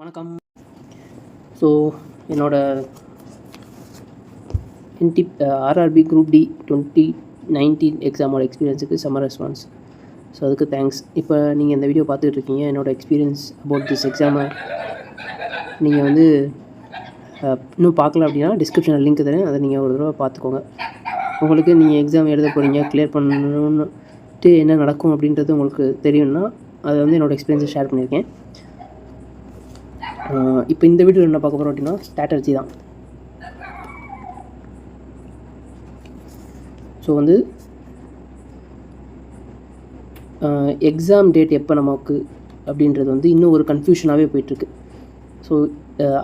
வணக்கம். ஸோ என்னோடய என்டி RRB group D twenty nineteen எக்ஸாமோட எக்ஸ்பீரியன்ஸுக்கு சம்மர் ரெஸ்பான்ஸ் ஸோ அதுக்கு தேங்க்ஸ் இப்போ நீங்கள் இந்த வீடியோ பார்த்துட்டு இருக்கீங்க. என்னோட எக்ஸ்பீரியன்ஸ் அபவுட் திஸ் எக்ஸாமை நீங்கள் வந்து uh, இன்னும் பார்க்கல அப்படின்னா டிஸ்கிரிப்ஷனில் லிங்க் தரேன். அதை நீங்கள் ஒரு தடவை பார்த்துக்கோங்க. உங்களுக்கு நீங்கள் எக்ஸாம் எழுத போகிறீங்க கிளியர் பண்ணணுன்ட்டு என்ன நடக்கும் அப்படின்றது உங்களுக்கு தெரியும்னா அதை வந்து என்னோட எக்ஸ்பீரியன்ஸை ஷேர் பண்ணியிருக்கேன். இப்போ இந்த வீடியோ என்ன பார்க்க போகிறோம் அப்படின்னா ஸ்ட்ராட்டஜி தான். ஸோ வந்து எக்ஸாம் டேட் எப்போ நமக்கு அப்படின்றது வந்து இன்னும் ஒரு கன்ஃபியூஷனாகவே போயிட்டுருக்கு. ஸோ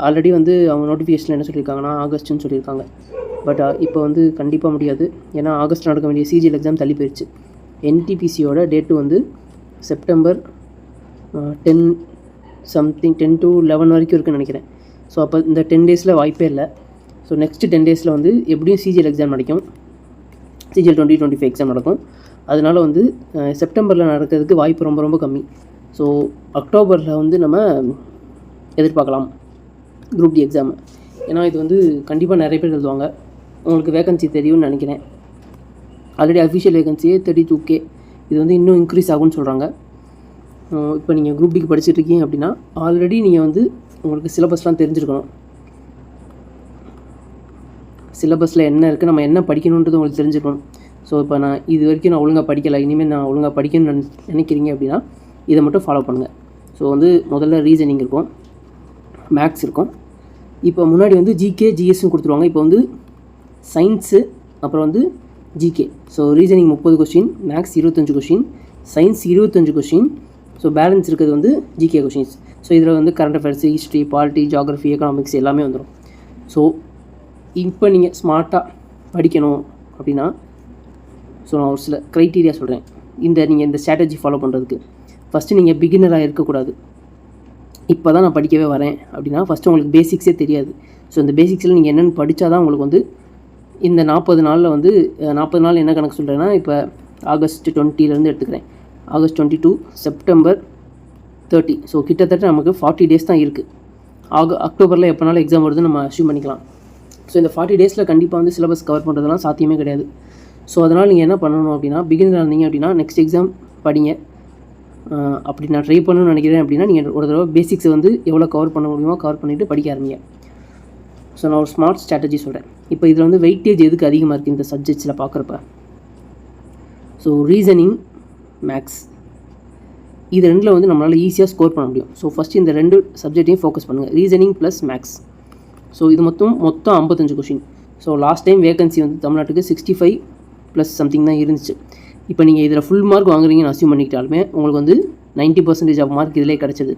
ஆல்ரெடி வந்து அவங்க நோட்டிஃபிகேஷனில் என்ன சொல்லியிருக்காங்கன்னா ஆகஸ்ட்னு சொல்லியிருக்காங்க. பட் இப்போ வந்து கண்டிப்பாக முடியாது. ஏன்னா ஆகஸ்ட் நடக்க வேண்டிய சிஜிஎல் எக்ஸாம் தள்ளி போயிடுச்சு என்டிபிசியோட டேட்டு வந்து September ten something ten to eleven வரைக்கும் இருக்குன்னு நினைக்கிறேன். ஸோ அப்போ இந்த டென் டேஸில் வாய்ப்பே இல்லை. ஸோ நெக்ஸ்ட் டென் டேஸில் வந்து எப்படியும் சிஜிஎல் எக்ஸாம் நடக்கும். CGL twenty twenty five exam நடக்கும். அதனால் வந்து செப்டம்பரில் நடக்கிறதுக்கு வாய்ப்பு ரொம்ப ரொம்ப கம்மி. ஸோ அக்டோபரில் வந்து நம்ம எதிர்பார்க்கலாம் குரூப் டி எக்ஸாம் ஏன்னா இது வந்து கண்டிப்பாக நிறைய பேர் எழுதுவாங்க. உங்களுக்கு வேகன்சி தெரியும்னு நினைக்கிறேன். ஆல்ரெடி அஃபிஷியல் வேகன்சியே தேர்ட்டி டூ கே இது வந்து இன்னும் இன்க்ரீஸ் ஆகும்னு சொல்கிறாங்க இப்போ நீங்கள் குரூப் டிக்கு படிச்சுட்டு இருக்கீங்க அப்படின்னா ஆல்ரெடி நீங்கள் வந்து உங்களுக்கு சிலபஸ்லாம் தெரிஞ்சிருக்கணும். சிலபஸில் என்ன இருக்குது நம்ம என்ன படிக்கணுன்றது உங்களுக்கு தெரிஞ்சுக்கணும் ஸோ இப்போ நான் இது வரைக்கும் நான் ஒழுங்காக படிக்கலை இனிமேல் நான் ஒழுங்காக படிக்கணும்னு நினை- நினைக்கிறீங்க அப்படின்னா இதை மட்டும் ஃபாலோ பண்ணுங்கள் ஸோ வந்து முதல்ல ரீசனிங் இருக்கும் மேக்ஸ் இருக்கும். இப்போ முன்னாடி வந்து ஜிகே ஜிஎஸ்னு கொடுத்துருவாங்க. இப்போ வந்து சயின்ஸு அப்புறம் வந்து ஜிகே ஸோ ரீசனிங் முப்பது கொஷின் மேக்ஸ் இருபத்தஞ்சு கொஷின் சயின்ஸ் இருபத்தஞ்சு கொஷின் ஸோ பேலன்ஸ் இருக்கிறது வந்து ஜிகே கொஷின்ஸ் ஸோ இதில் வந்து current affairs history polity geography economics எல்லாமே வந்துடும் ஸோ இப்போ நீங்கள் ஸ்மார்ட்டாக படிக்கணும் அப்படின்னா ஸோ நான் ஒரு சில க்ரைட்டீரியா சொல்கிறேன் இந்த நீங்கள் இந்த ஸ்ட்ராட்டஜி ஃபாலோ பண்ணுறதுக்கு ஃபஸ்ட்டு நீங்கள் பிகினராக இருக்கக்கூடாது. இப்போ தான் நான் படிக்கவே வரேன் அப்படின்னா ஃபஸ்ட்டு உங்களுக்கு பேசிக்ஸே தெரியாது. ஸோ இந்த பேசிக்ஸில் நீங்கள் என்னென்னு படித்தா தான் உங்களுக்கு வந்து இந்த நாற்பது நாளில் வந்து நாற்பது நாள் என்ன கணக்கு சொல்கிறேன்னா இப்போ ஆகஸ்ட் டுவெண்ட்டிலேருந்து எடுத்துக்கிறேன். August twenty to September thirty. So கிட்டத்தட்ட நமக்கு ஃபார்ட்டி டேஸ் தான் இருக்குது ஆக அக்டோபரில் எப்போனாலும் எக்ஸாம் வருது நம்ம அஷ்யூம் பண்ணிக்கலாம். ஸோ இந்த ஃபார்ட்டி டேஸில் கண்டிப்பாக வந்து சிலபஸ் கவர் பண்ணுறதுலாம் சாத்தியமே கிடையாது. ஸோ அதனால் நீங்கள் என்ன பண்ணணும் அப்படின்னா பிகினராக இருந்தீங்க அப்படின்னா நெக்ஸ்ட் எக்ஸாம் படிங்க. அப்படி நான் ட்ரை பண்ணணும்னு நினைக்கிறேன் அப்படின்னா நீங்கள் ஒரு தடவை பேசிக்ஸை வந்து எவ்வளோ கவர் பண்ண முடியுமோ கவர் பண்ணிவிட்டு படிக்க ஆரம்பிங்க. ஸோ நான் ஒரு ஸ்மார்ட் ஸ்ட்ராட்டஜி சொல்கிறேன் இப்போ இதில் வந்து வெயிட்டேஜ் எதுக்கு அதிகமாக இருக்குது இந்த சப்ஜெக்ட்ஸில் பார்க்குறப்ப ஸோ ரீசனிங் மேக்ஸ் இது ரெண்டில் வந்து நம்மளால் ஈஸியாக ஸ்கோர் பண்ண முடியும். ஸோ ஃபஸ்ட்டு இந்த ரெண்டு சப்ஜெக்ட்டையும் ஃபோக்கஸ் பண்ணுங்கள் ரீசனிங் ப்ளஸ் மேக்ஸ் ஸோ இது மொத்தம் மொத்தம் ஐம்பத்தஞ்சு question so last time vacancy வந்து தமிழ்நாட்டுக்கு சிக்ஸ்டி ஃபைவ் ப்ளஸ் சம்திங் தான் இருந்துச்சு. இப்போ நீங்கள் இதில் ஃபுல் மார்க் வாங்குறீங்கன்னு அசியூம் பண்ணிக்கிட்டாலுமே உங்களுக்கு வந்து 90% பர்சன்டேஜ் ஆஃப் மார்க் இதிலே கிடச்சிது.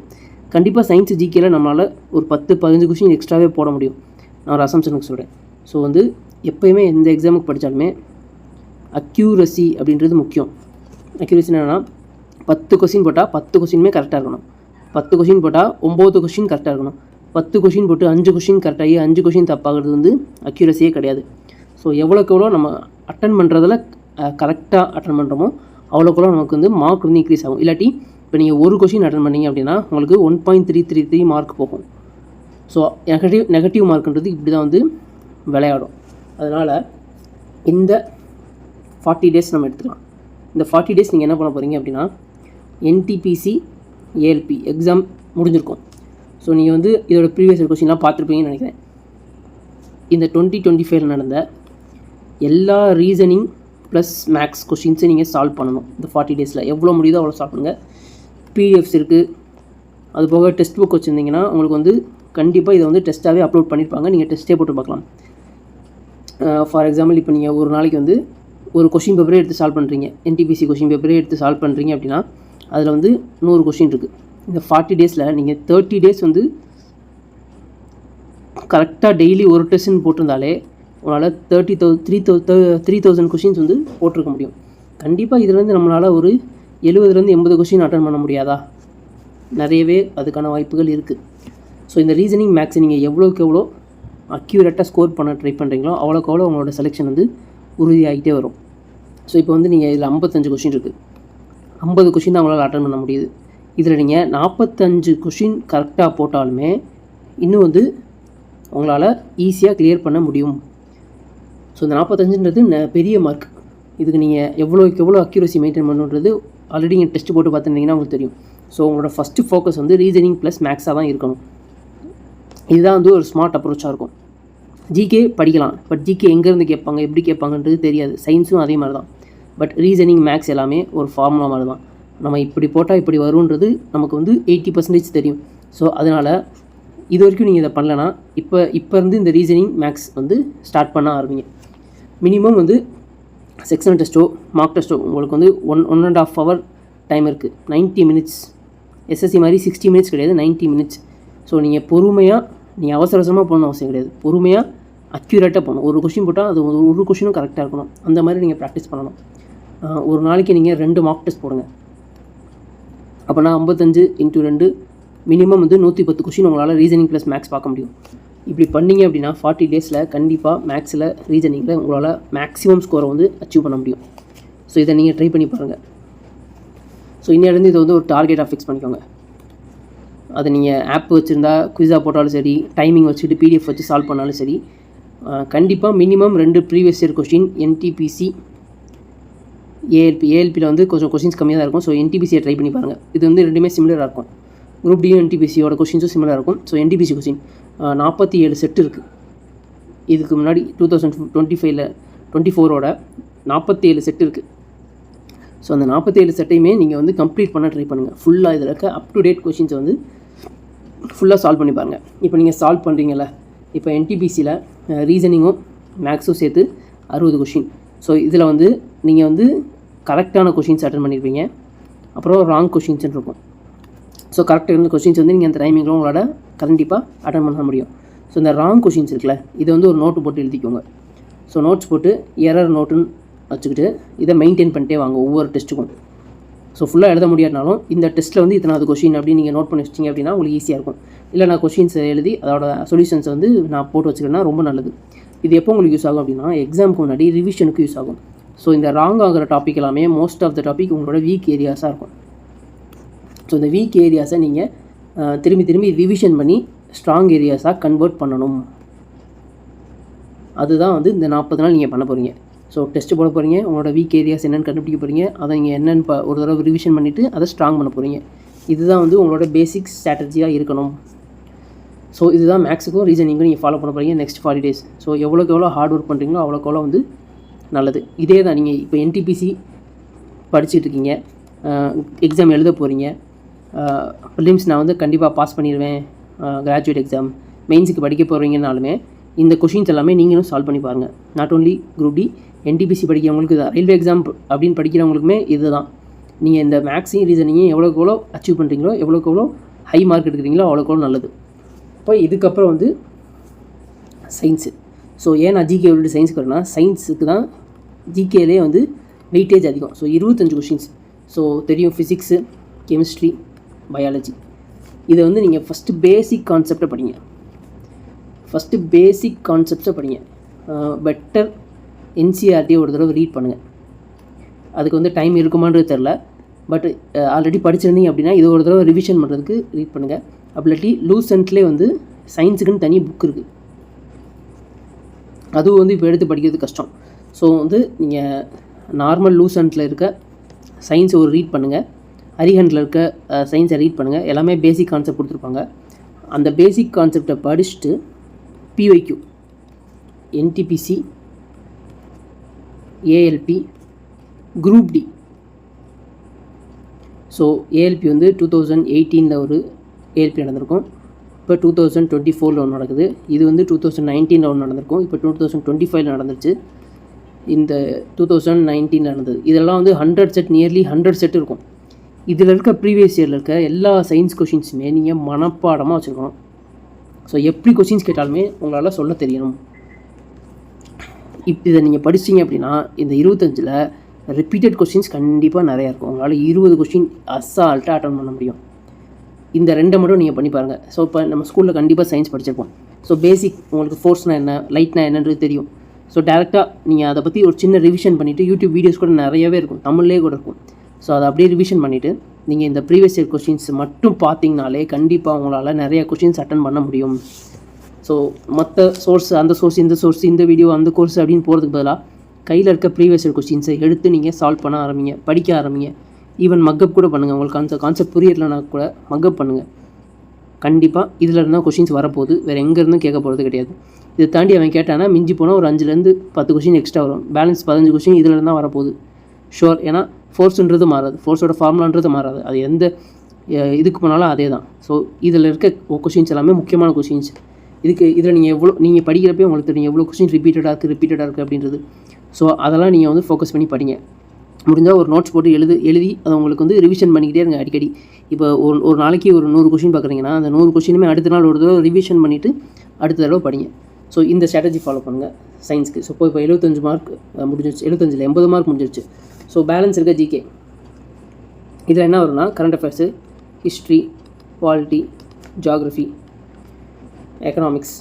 கண்டிப்பாக சயின்ஸ் ஜிகேல நம்மளால் ஒரு பத்து பதினஞ்சு கொஷின் எக்ஸ்ட்ராவே போட முடியும். நான் ஒரு அசம்ஷனுக்கு சொல்கிறேன் ஸோ வந்து எப்போயுமே எந்த எக்ஸாமுக்கு படித்தாலுமே அக்யூரசி அப்படின்றது முக்கியம். அக்யூரேசி என்னென்னா பத்து கொஷின் போட்டால் பத்து கொஷினுமே கரெக்டாக இருக்கணும். பத்து கொஷின் போட்டால் ஒம்பது கொஷின் கரெக்டாக இருக்கணும். பத்து கொஷின் போட்டு அஞ்சு கொஷின் கரெக்டாகி அஞ்சு கொஷின் தப்பாகிறது வந்து அக்யூரஸியே கிடையாது. ஸோ எவ்வளோக்கு எவ்வளோ நம்ம அட்டன் பண்ணுறதில் கரெக்டாக அட்டன் பண்ணுறோமோ அவ்வளோக்கு எவ்வளோ நமக்கு வந்து மார்க் வந்து இன்க்ரீஸ் ஆகும். இல்லாட்டி இப்போ நீங்கள் ஒரு கொஷின் அட்டன் பண்ணீங்க அப்படின்னா உங்களுக்கு one point three three three mark போகும். ஸோ நெகட்டிவ் நெகட்டிவ் மார்க்ன்றது இப்படி தான் வந்து விளையாடும். அதனால் இந்த ஃபார்ட்டி டேஸ் நம்ம எடுத்துக்கலாம். இந்த ஃபார்ட்டி டேஸ் நீங்கள் என்ன பண்ண போகிறீங்க அப்படின்னா என்டிபிசி ஏஎல்பி எக்ஸாம் முடிஞ்சிருக்கும். ஸோ நீங்கள் வந்து இதோட ப்ரீவியஸ் கொஸ்டின்லாம் பார்த்துருப்பீங்கன்னு நினைக்கிறேன். இந்த டுவெண்ட்டி டுவெண்ட்டி ஃபைவ்ல நடந்த எல்லா ரீசனிங் ப்ளஸ் மேக்ஸ் கொஷின்ஸை நீங்கள் சால்வ் பண்ணணும். இந்த ஃபார்ட்டி டேஸில் எவ்வளோ முடியுதோ அவ்வளோ சால்வ் பண்ணுங்கள் பிடிஎஃப்ஸ் இருக்குது அது போக டெஸ்ட் புக் வச்சுருந்தீங்கன்னா உங்களுக்கு வந்து கண்டிப்பாக இதை வந்து டெஸ்ட்டாகவே அப்லோட் பண்ணியிருப்பாங்க நீங்கள் டெஸ்ட்டே போட்டு பார்க்கலாம். ஃபார் எக்ஸாம்பிள் இப்போ நீங்கள் ஒரு நாளைக்கு வந்து ஒரு கொஷின் பேப்பரே எடுத்து சால்வ் பண்ணுறீங்க என்டிபிசி கொஷின் பேப்பரே எடுத்து சால்வ் பண்ணுறீங்க அப்படின்னா அதில் வந்து நூறு கொஷின் இருக்குது இந்த ஃபார்ட்டி டேஸில் நீங்கள் தேர்ட்டி டேஸ் வந்து கரெக்டாக டெய்லி ஒரு டெஸ்ட்னு போட்டிருந்தாலே உங்களால் thirty thou three thou three thousand questions வந்து போட்டிருக்க முடியும். கண்டிப்பாக இதுலேருந்து நம்மளால் ஒரு எழுபதுலேருந்து எண்பது கொஷின் அட்டன் பண்ண முடியாதா? நிறையவே அதுக்கான வாய்ப்புகள் இருக்குது ஸோ இந்த ரீசனிங் மேக்ஸ் நீங்கள் எவ்வளோக்கு எவ்வளோ அக்யூரேட்டாக ஸ்கோர் பண்ண ட்ரை பண்ணுறீங்களோ அவ்வளோக்கு அவ்வளோ உங்களோட செலெக்ஷன் வந்து உறுதியாகிட்டே வரும். ஸோ இப்போ வந்து நீங்கள் இதில் ஐம்பத்தஞ்சு கொஷின் இருக்குது ஐம்பது கொஷின் தான் உங்களால் அட்டன் பண்ண முடியுது. இதில் நீங்கள் நாற்பத்தஞ்சு கொஷின் கரெக்டாக போட்டாலுமே இன்னும் வந்து உங்களால் ஈஸியாக கிளியர் பண்ண முடியும். ஸோ இந்த நாற்பத்தஞ்சுன்றது ந- பெரிய மார்க் இதுக்கு நீங்கள் எவ்வளோக்கு எவ்வளோ அக்யூரசி மெயின்டைன் பண்ணுன்றது ஆல்ரெடி நீங்கள் டெஸ்ட் போட்டு பார்த்துருந்தீங்கன்னா உங்களுக்கு தெரியும். ஸோ உங்களோட ஃபஸ்ட்டு ஃபோக்கஸ் வந்து ரீசனிங் ப்ளஸ் மேக்ஸாக தான் இருக்கணும். இதுதான் வந்து ஒரு ஸ்மார்ட் அப்ரோச்சாக இருக்கும். ஜிகே படிக்கலாம். பட் ஜிகே எங்கேருந்து கேட்பாங்க எப்படி கேட்பாங்கன்றது தெரியாது. சயின்ஸும் அதே மாதிரி தான். பட் ரீசனிங் மேக்ஸ் எல்லாமே ஒரு ஃபார்முலா மாதிரி தான் நம்ம இப்படி போட்டால் இப்படி வரும்ன்றது நமக்கு வந்து எயிட்டி பர்சன்டேஜ் தெரியும். ஸோ அதனால் இது வரைக்கும் நீங்கள் இதை பண்ணலன்னா இப்போ இப்போ இருந்து இந்த ரீசனிங் மேக்ஸ் வந்து ஸ்டார்ட் பண்ண ஆரம்பிங்க. மினிமம் வந்து செக்ஷன் டெஸ்ட்டோ மார்க் டெஸ்ட்டோ உங்களுக்கு வந்து one one and half hour time இருக்குது 90 மினிட்ஸ் எஸ்எஸ்சி மாதிரி சிக்ஸ்டி மினிட்ஸ் கிடையாது 90 மினிட்ஸ் ஸோ நீங்கள் பொறுமையாக நீங்கள் அவசர அவசரமாக போகணும் அவசியம் கிடையாது. பொறுமையாக அக்யூரேட்டாக போகணும் ஒரு கொஷின் போட்டால் அது ஒரு ஒரு கொஷினும் கரெக்டாக இருக்கணும். அந்த மாதிரி நீங்கள் ப்ராக்டிஸ் பண்ணணும். ஒரு நாளைக்கு நீங்கள் ரெண்டு மார்க் டெஸ்ட் போடுங்க. அப்போனா ஐம்பத்தஞ்சு இன்ட்டு ரெண்டு மினிமம் வந்து நூற்றி பத்து கொஷின் உங்களால் ரீசனிங் ப்ளஸ் மேக்ஸ் பார்க்க முடியும். இப்படி பண்ணீங்க அப்படின்னா ஃபார்ட்டி டேஸில் கண்டிப்பாக மேக்ஸில் ரீசனிங்கில் உங்களால் மேக்ஸிமம் ஸ்கோரை வந்து அச்சீவ் பண்ண முடியும். ஸோ இதை நீங்கள் ட்ரை பண்ணி பாருங்கள் ஸோ இன்னிலேருந்து இதை வந்து ஒரு டார்கெட்டாக ஃபிக்ஸ் பண்ணிக்கோங்க. அதை நீங்கள் ஆப் வச்சுருந்தா குவிஸாக போட்டாலும் சரி டைமிங் வச்சுட்டு பிடிஎஃப் வச்சு சால்வ் பண்ணாலும் சரி கண்டிப்பாக மினிமம் ரெண்டு previous year question NTPC ALP ஏஎல்பியில் வந்து கொஞ்சம் கொஷின்ஸ் கம்மியாக தான் இருக்கும் ஸோ என்டிபிசியை ட்ரை பண்ணி பாருங்கள் இது வந்து ரெண்டுமே சிமிலராக இருக்கும். குரூப் டியும் என்டிபிசியோட கொஷின்ஸும் சிமிலராக இருக்கும். ஸோ என்டிபிசி கொஷின் நாற்பத்தி ஏழு செட் இருக்குது இதுக்கு முன்னாடி டூ தௌசண்ட் டுவெண்ட்டி ஃபைவ்ல டுவெண்ட்டி ஃபோரோட நாற்பத்தி ஏழு செட் இருக்குது ஸோ அந்த நாற்பத்தேழு செட்டையுமே நீங்கள் வந்து கம்ப்ளீட் பண்ண ட்ரை பண்ணுங்கள் ஃபுல்லாக இதில் இருக்க அப் டு டேட் கொஷின்ஸை வந்து ஃபுல்லாக சால்வ் பண்ணி பாருங்கள் இப்போ நீங்கள் சால்வ் பண்ணுறீங்கள இப்போ என்டிபிசியில் ரீசனிங்கும் மேக்ஸும் சேர்த்து அறுபது கொஷின் ஸோ இதில் வந்து நீங்கள் வந்து கரெக்டான கொஷின்ஸ் அட்டன் பண்ணியிருப்பீங்க அப்புறம் ராங் கொஷின்ஸ்னு இருக்கும். ஸோ கரெக்டாக இருந்த கொஷின்ஸ் வந்து நீங்கள் அந்த டைமிங்கில் உங்களோட கண்டிப்பாக அட்டன் பண்ண முடியும். ஸோ இந்த ராங் கொஷின்ஸ் இருக்குல்ல இதை வந்து ஒரு நோட்டு போட்டு எழுதிக்கோங்க. ஸோ நோட்ஸ் போட்டு எரர் நோட்டுன்னு வச்சுக்கிட்டு இதை மெயின்டைன் பண்ணிட்டே வாங்க ஒவ்வொரு டெஸ்ட்டுக்கும் ஸோ ஃபுல்லாக எழுத முடியாதுனாலும் இந்த டெஸ்ட்டில் வந்து இத்தனாவது கொஷின் அப்படின்னு நீங்கள் நோட் பண்ணி வச்சிங்க அப்படின்னா உங்களுக்கு ஈஸியாக இருக்கும். இல்லை நான் கொஷின்ஸ் எழுதி அதோட சொல்யூஷன்ஸ் வந்து நான் போட்டு வச்சுக்கிறேன்னா ரொம்ப நல்லது. இது எப்போ உங்களுக்கு யூஸ் ஆகும் அப்படின்னா எக்ஸாமுக்கு முன்னாடி ரிவிஷனுக்கு யூஸ் ஆகும். ஸோ இந்த ராங் ஆகிற டாபிக் எல்லாமே மோஸ்ட் ஆஃப் த டாபிக் உங்களோட வீக் ஏரியாஸாக இருக்கும். ஸோ இந்த வீக் ஏரியாஸை நீங்கள் திரும்பி திரும்பி ரிவிஷன் பண்ணி ஸ்ட்ராங் ஏரியாஸாக கன்வெர்ட் பண்ணணும். அதுதான் வந்து இந்த நாற்பது நாள் நீங்கள் பண்ண போகிறீங்க ஸோ டெஸ்ட் போட போகிறீங்க உங்களோட வீக் ஏரியாஸ் என்னென்னு கண்டுபிடிக்க போகிறீங்க அதை நீங்கள் என்னென்னு ப ஒரு தடவை ரிவிஷன் பண்ணிவிட்டு அதை ஸ்ட்ராங் பண்ண போகிறீங்க இதுதான் வந்து உங்களோட பேசிக் ஸ்ட்ராட்டஜியாக இருக்கணும். ஸோ இதுதான் மேக்ஸுக்கும் ரீசனிங்கும் நீங்கள் ஃபாலோ பண்ண போகிறீங்க நெக்ஸ்ட் ஃபார்ட்டி டேஸ் ஸோ எவ்வளோக்கு எவ்வளோ ஹார்ட் ஒர்க் பண்ணுறீங்களோ அவ்வளோக்கு எவ்வளோ வந்து நல்லது. இதே தான் நீங்கள் இப்போ என்டிபிசி படிச்சுட்ருக்கீங்க. எக்ஸாம் எழுத போகிறீங்க ப்ரிலிம்ஸ் நான் வந்து கண்டிப்பாக பாஸ் பண்ணிடுவேன் கிராஜுவேட் எக்ஸாம் மெயின்ஸுக்கு படிக்க போகிறீங்கனாலுமே இந்த கொஷின்ஸ் எல்லாமே நீங்களும் சால்வ் பண்ணி பாருங்கள் not only group D NTPC படிக்கிறவங்களுக்கு தான் ரயில்வே எக்ஸாம் அப்படின்னு படிக்கிறவங்களுக்குமே இதுதான். நீங்கள் இந்த மேக்ஸையும் ரீசனிங்கையும் எவ்வளோக்கு எவ்வளோ அச்சீவ் பண்ணுறீங்களோ எவ்வளோக்கு எவ்வளோ ஹை மார்க் எடுக்கிறீங்களோ அவ்வளோக்கு எவ்வளோ நல்லது. இப்போ இதுக்கப்புறம் வந்து சயின்ஸு ஸோ ஏன் நான் ஜிகே விட்டு சயின்ஸ் வரேன்னா சயின்ஸுக்கு தான் ஜிகேலே வந்து வெயிட்டேஜ் அதிகம். ஸோ இருபத்தஞ்சு கொஷின்ஸ் ஸோ தெரியும் ஃபிசிக்ஸு கெமிஸ்ட்ரி பயாலஜி இதை வந்து நீங்கள் ஃபஸ்ட்டு பேசிக் கான்செப்டை படிங்க. ஃபஸ்ட்டு பேசிக் கான்செப்ட்ஸை படிங்க. பெட்டர் என்சிஆர்டியை ஒரு தடவை ரீட் பண்ணுங்கள் அதுக்கு வந்து டைம் இருக்குமான்றது தெரில பட் ஆல்ரெடி படிச்சிருந்தீங்க அப்படின்னா இது ஒரு தடவை ரிவிஷன் பண்ணுறதுக்கு ரீட் பண்ணுங்கள் அப்படி இல்லாட்டி சென்ட்லேயே வந்து சயின்ஸுக்குன்னு தனி புக் இருக்குது அதுவும் வந்து இப்போ எடுத்து படிக்கிறது கஷ்டம். ஸோ வந்து நீங்கள் நார்மல் லூசன்ட்டில் இருக்க சயின்ஸை ஒரு ரீட் பண்ணுங்கள் அரிஹண்டில் இருக்க சயின்ஸை ரீட் பண்ணுங்கள் எல்லாமே பேசிக் கான்செப்ட் கொடுத்துருப்பாங்க. அந்த பேசிக் கான்செப்டை படிச்சுட்டு PYQ NTPC ALP group D so ALP வந்து டூ தௌசண்ட் எயிட்டீனில் ஒரு ஏஎல்பி நடந்திருக்கும். இப்போ டூ தௌசண்ட் டுவெண்ட்டி ஃபோரில் ஒன்று நடக்குது. இது வந்து டூ தௌசண்ட் நைன்டீனில் ஒன்று நடந்திருக்கும். இப்போ டூ தௌசண்ட் டுவெண்ட்டி ஃபைவ்ல நடந்துச்சு இந்த டூ தௌசண்ட் நைன்டீனில் நடந்தது. இதெல்லாம் வந்து hundred set nearly hundred set இருக்கும். இதில் இருக்க ப்ரீவியஸ் இயரில் இருக்க எல்லா சயின்ஸ் கொஷின்ஸுமே நீங்கள் மனப்பாடமாக வச்சுருக்கணும். ஸோ எப்படி கொஷின்ஸ் கேட்டாலுமே உங்களால் சொல்ல தெரியணும். இப்போ இதை நீங்கள் படிச்சீங்க அப்படின்னா இந்த இருபத்தஞ்சில் ரிப்பீட்டட் கொஷின்ஸ் கண்டிப்பாக நிறையா இருக்கும். உங்களால் இருபது கொஷின் அசால்ட்டாக அட்டன் பண்ண முடியும். இந்த ரெண்டை மட்டும் நீங்கள் பண்ணி பாருங்கள் ஸோ இப்போ நம்ம ஸ்கூலில் கண்டிப்பாக சயின்ஸ் படிச்சிருப்போம். ஸோ பேசிக் உங்களுக்கு ஃபோர்ஸ்னால் என்ன லைட்னா என்னன்றது தெரியும். ஸோ டேரெக்டாக நீங்கள் அதை பற்றி ஒரு சின்ன ரிவிஷன் பண்ணிவிட்டு யூடியூப் வீடியோஸ் கூட நிறையவே இருக்கும். தமிழ்லேயே கூட இருக்கும். ஸோ அதை அப்படியே ரிவிஷன் பண்ணிவிட்டு நீங்கள் இந்த ப்ரீவியஸ் இயர் கொஷின்ஸ் மட்டும் பார்த்தீங்கனாலே கண்டிப்பாக உங்களால் நிறைய கொஷின்ஸ் அட்டன் பண்ண முடியும். ஸோ மற்ற சோர்ஸ் அந்த சோர்ஸ் இந்த சோர்ஸ் இந்த வீடியோ அந்த கோர்ஸ் அப்படின்னு போகிறதுக்கு பதிலாக கையில் இருக்க ப்ரீவியஸ் இயர் கொஷின்ஸை எடுத்து நீங்கள் சால்வ் பண்ண ஆரம்பிங்க படிக்க ஆரம்பிங்க. ஈவன் மக்கப் கூட பண்ணுங்கள் உங்களுக்கு கான்செப்ட் கான்செப்ட் புரியலனா கூட மக்கப் பண்ணுங்கள் கண்டிப்பாக இதில் இருந்தால் கொஷின்ஸ் வரப்போகுது. வேறு எங்கேருந்தும் கேட்க போகிறது கிடையாது. இதை தாண்டி அவன் கேட்டானா மிஞ்சி போனால் ஒரு அஞ்சுலேருந்து பத்து கொஷின் எக்ஸ்ட்ரா வரும். பேலன்ஸ் பதினஞ்சு கொஷின் இதில் இருந்தால் வரப்போகுது. ஷோர் ஏன்னா ஃபோர்ஸுன்றது மாறாது. ஃபோர்ஸோட ஃபார்முலான்றது மாறாது. அது எந்த இதுக்கு போனாலும் அதே தான் ஸோ இதில் இருக்க கொஷின்ஸ் எல்லாமே முக்கியமான கொஷின்ஸ் இதுக்கு இதில் நீங்கள் எவ்வளோ நீங்கள் படிக்கிறப்பே உங்களுக்கு தெரியும் எவ்வளோ கொஷின் ரிப்பீட்டடாக இருக்குது ரிப்பீட்டடாக இருக்குது அப்படின்றது. ஸோ அதெல்லாம் நீங்கள் வந்து ஃபோக்கஸ் பண்ணி படிங்க. முடிஞ்சால் ஒரு நோட்ஸ் போட்டு எழுது எழுதி அதை உங்களுக்கு வந்து ரிவிஷன் பண்ணிக்கிட்டே இருங்க அடிக்கடி. இப்போ ஒரு ஒரு நாளைக்கு ஒரு நூறு கொஷின் பார்க்குறீங்கன்னா அந்த நூறு கொஷினுமே அடுத்த நாள் ஒரு தடவை ரிவிஷன் பண்ணிவிட்டு அடுத்த தடவை படிங்க. ஸோ இந்த ஸ்ட்ராட்டஜி ஃபாலோ பண்ணுங்கள் சயின்ஸ்க்கு ஸோ இப்போ இப்போ எழுபத்தஞ்சு மார்க் முடிஞ்சிருச்சு. எழுபத்தஞ்சில் எண்பது மார்க் முடிஞ்சிருச்சு. ஸோ பேலன்ஸ் இருக்க ஜிகே இதில் என்ன வரும்னா current affairs history polity geography economics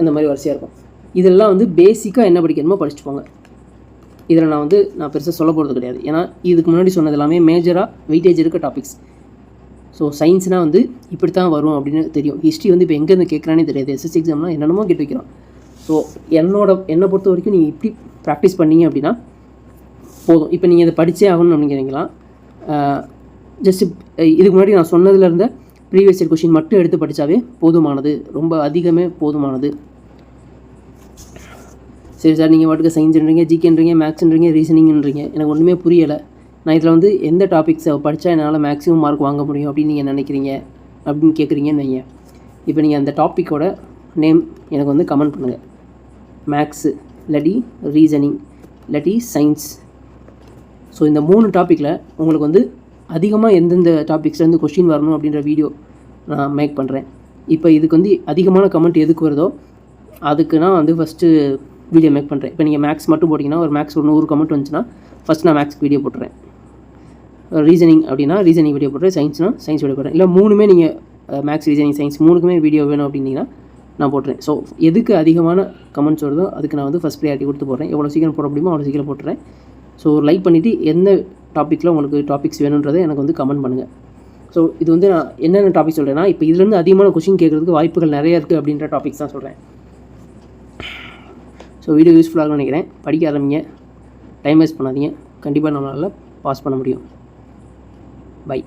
இந்த மாதிரி வரிசையாக இருக்கும். இதெல்லாம் வந்து பேசிக்காக என்ன படிக்கணுமோ படிச்சுட்டு போங்க. இதில் நான் வந்து நான் பெருசாக சொல்ல போகிறது கிடையாது. ஏன்னா இதுக்கு முன்னாடி சொன்னது எல்லாமே மேஜராக வெயிட்டேஜ் இருக்க டாபிக்ஸ் ஸோ சயின்ஸ்னால் வந்து இப்படி தான் வரும் அப்படின்னு தெரியும். ஹிஸ்ட்ரி வந்து இப்போ எங்கேருந்து கேட்குறானே தெரியாது. எஸ்எஸ் எக்ஸாம்லாம் என்னென்னமோ கேட்டு வைக்கிறான் ஸோ என்னோட என்னை பொறுத்த வரைக்கும் நீங்கள் இப்படி ப்ராக்டிஸ் பண்ணீங்க அப்படின்னா போதும். இப்போ நீங்கள் இதை படித்தே ஆகணும்னு நினைக்கிறீங்களா? ஜஸ்ட் இதுக்கு முன்னாடி நான் சொன்னதுல இருந்த ப்ரீவியஸ் இயர் கொஷின் மட்டும் எடுத்து படித்தாவே போதுமானது. ரொம்ப அதிகமே போதுமானது. சரி சார் நீங்கள் பாட்டுக்கு சயின்ஸ்ன்றீங்க ஜிகேன்றீங்க மேக்ஸ்ன்றீங்க ரீசனிங்ன்றீங்க எனக்கு ஒன்றுமே புரியலை. நான் இதில் வந்து எந்த டாபிக்ஸை படித்தா என்னால் மேக்ஸிமம் மார்க் வாங்க முடியும் அப்படின்னு நீங்கள் நினைக்கிறீங்க? அப்படின்னு கேட்குறீங்கன்னு வைங்க. இப்போ நீங்கள் அந்த டாப்பிக்கோட நேம் எனக்கு வந்து கமெண்ட் பண்ணுங்கள் மேக்ஸு இல்லாட்டி ரீசனிங் இல்லாட்டி சயின்ஸ் ஸோ இந்த மூணு டாப்பிக்கில் உங்களுக்கு வந்து அதிகமாக எந்தெந்த டாபிக்ஸ்லேருந்து கொஷின் வரணும் அப்படின்ற வீடியோ நான் மேக் பண்ணுறேன் இப்போ இதுக்கு வந்து அதிகமான கமெண்ட் எதுக்கு வருதோ அதுக்கு நான் வந்து ஃபஸ்ட்டு வீடியோ மேக் பண்ணுறேன் இப்போ நீங்கள் மேக்ஸ் மட்டும் போட்டிங்கன்னா ஒரு மேக்ஸ் ஒரு நூறு கமெண்ட் வந்துச்சுன்னா ஃபஸ்ட் நான் மேக்ஸ்க்கு வீடியோ போட்டுறேன். ரீசனிங் அப்படின்னா ரீசனிங் வீடியோ போடுறேன் சயின்ஸ்னால் சயின்ஸ் வீடியோ போடுறேன் இல்லை மூணுமே நீங்கள் மேக்ஸ் ரீசனிங் சயின்ஸ் மூணுக்குமே வீடியோ வேணும் அப்படின்னீங்கன்னா நான் போட்டுறேன். ஸோ எதுக்கு அதிகமான கமெண்ட்ஸ் வருதோ அதுக்கு நான் வந்து ஃபஸ்ட் ப்ரியாரிட்டி கொடுத்து போடுறேன். எவ்வளோ சீக்கிரம் போட முடியுமோ அவ்வளோ சீக்கிரம் போட்டுறேன். ஸோ ஒரு லைக் பண்ணிவிட்டு எந்த டாப்பிக்கில் உங்களுக்கு டாபிக்ஸ் வேணுன்றதை எனக்கு வந்து கமெண்ட் பண்ணுங்கள் ஸோ இது வந்து நான் என்னென்ன டாபிக் சொல்கிறேன்னா இப்போ இதுலேருந்து அதிகமான கொஷின் கேட்குறதுக்கு வாய்ப்புகள் நிறைய இருக்குது அப்படின்ற டாபிக்ஸ் தான் சொல்கிறேன் ஸோ வீடியோ யூஸ்ஃபுல்லாக நினைக்கிறேன். படிக்க ஆரம்பிங்க. டைம் வேஸ்ட் பண்ணாதீங்க. கண்டிப்பாக நம்மளால் பாஸ் பண்ண முடியும். பை